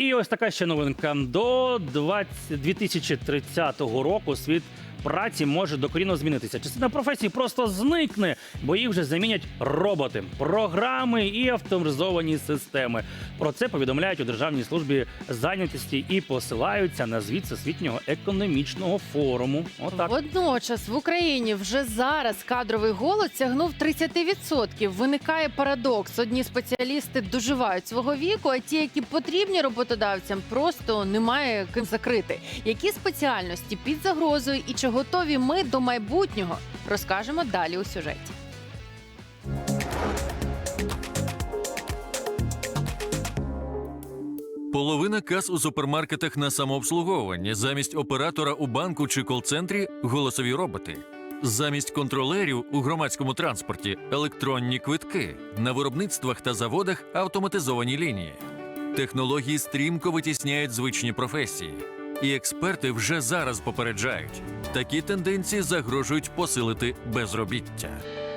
І ось така ще новинка. До 20... 2030 року світ праці може докорінно змінитися. Частина професій просто зникне, бо їх вже замінять роботи, програми і автоматизовані системи. Про це повідомляють у Державній службі зайнятості і посилаються на звіт Всесвітнього економічного форуму. Отак. Водночас в Україні вже зараз кадровий голод сягнув 30%. Виникає парадокс. Одні спеціалісти доживають свого віку, а ті, які потрібні роботодавцям, просто немає ким закрити. Які спеціальності під загрозою і чи готові ми до майбутнього, розкажемо далі у сюжеті. Половина кас у супермаркетах на самообслуговування. Замість оператора у банку чи кол-центрі голосові роботи. Замість контролерів у громадському транспорті електронні квитки. На виробництвах та заводах автоматизовані лінії. Технології стрімко витісняють звичні професії. І експерти вже зараз попереджають, такі тенденції загрожують посилити безробіття.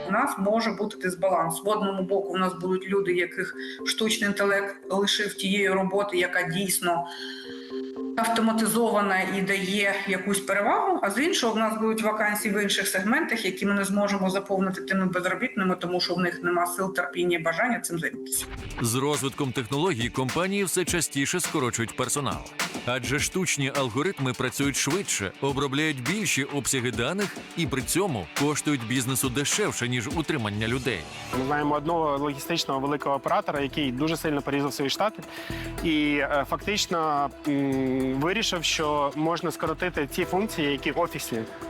У нас може бути дисбаланс. В одному боку, у нас будуть люди, яких штучний інтелект лишив тієї роботи, яка дійсно автоматизована і дає якусь перевагу. А з іншого, в нас будуть вакансії в інших сегментах, які ми не зможемо заповнити тими безробітними, тому що в них нема сил, терпіння і бажання цим займатися. З розвитком технологій компанії все частіше скорочують персонал, адже штучні алгоритми працюють швидше, обробляють більші обсяги даних і при цьому коштують бізнесу дешевше ніж утримання людей. Ми маємо одного логістичного великого оператора, який дуже сильно порізав свої штати, і е, фактично вирішив, що можна скоротити ті функції, які.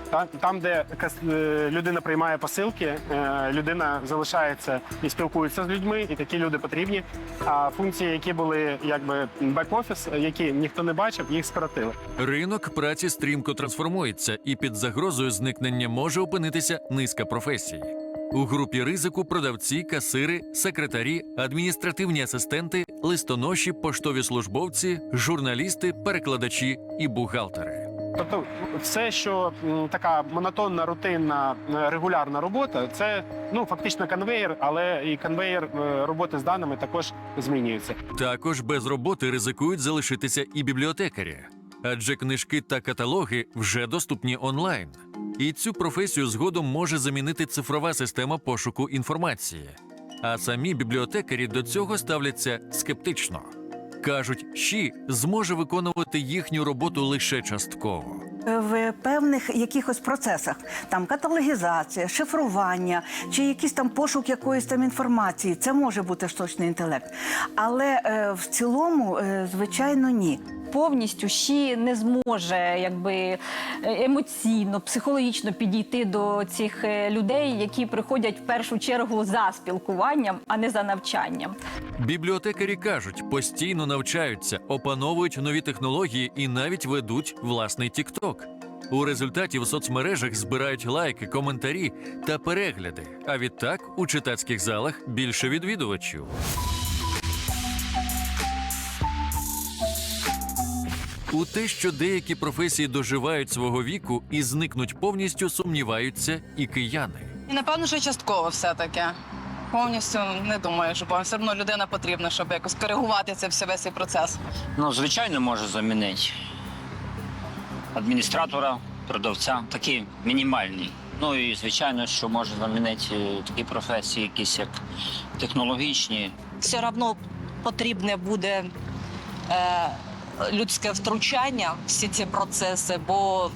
Та- Там, де е, людина приймає посилки, е, людина залишається і спілкується з людьми, і такі люди потрібні. А функції, які були якби бек-офіс, які ніхто не бачив, їх скоротили. Ринок праці стрімко трансформується, і під загрозою зникнення може опинитися низка професій. У групі ризику продавці, касири, секретарі, адміністративні асистенти, листоноші, поштові службовці, журналісти, перекладачі і бухгалтери. Тобто, все, що така монотонна, рутинна, е, регулярна робота, це ну фактично конвейер, але і конвейер е, роботи з даними також змінюється. Також без роботи ризикують залишитися і бібліотекарі, адже книжки та каталоги вже доступні онлайн. І цю професію згодом може замінити цифрова система пошуку інформації. А самі бібліотекарі до цього ставляться скептично. Кажуть, ЩІ зможе виконувати їхню роботу лише частково. в певних якихось процесах, там каталогізація, шифрування чи якийсь там пошук якоїсь там інформації. Це може бути штучний інтелект. Але е, в цілому, е, звичайно, ні. Повністю ще не зможе якби е, емоційно, психологічно підійти до цих е, людей, які приходять в першу чергу за спілкуванням, а не за навчанням. Бібліотекарі кажуть, постійно навчаються, опановують нові технології і навіть ведуть власний TikTok. У результаті в соцмережах збирають лайки, коментарі та перегляди. А відтак у читацьких залах більше відвідувачів. У те, що деякі професії доживають свого віку і зникнуть повністю, сумніваються і кияни. І напевно, що частково все-таки. Повністю не думаю, що все одно людина потрібна, щоб якось коригувати це все весь цей процес. Ну, звичайно, може замінити адміністратора, продавця, такі мінімальні. Ну і звичайно, що може замінити е, такі професії, якісь як технологічні. все одно потрібне буде е, людське втручання всі ці процеси, бо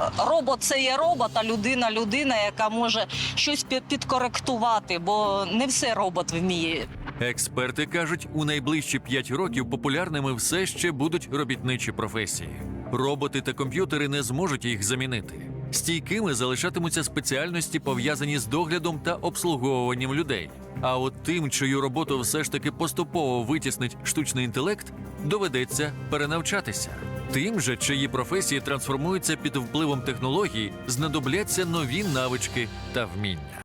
е, робот це є робот, а людина людина, яка може щось під- підкоректувати, бо не все робот вміє. Експерти кажуть, у найближчі 5 років популярними все ще будуть робітничі професії. Роботи та комп'ютери не зможуть їх замінити. Стійкими залишатимуться спеціальності, пов'язані з доглядом та обслуговуванням людей. А от тим, чию роботу все ж таки поступово витіснить штучний інтелект, доведеться перенавчатися. Тим же, чиї професії трансформуються під впливом технологій, знадобляться нові навички та вміння.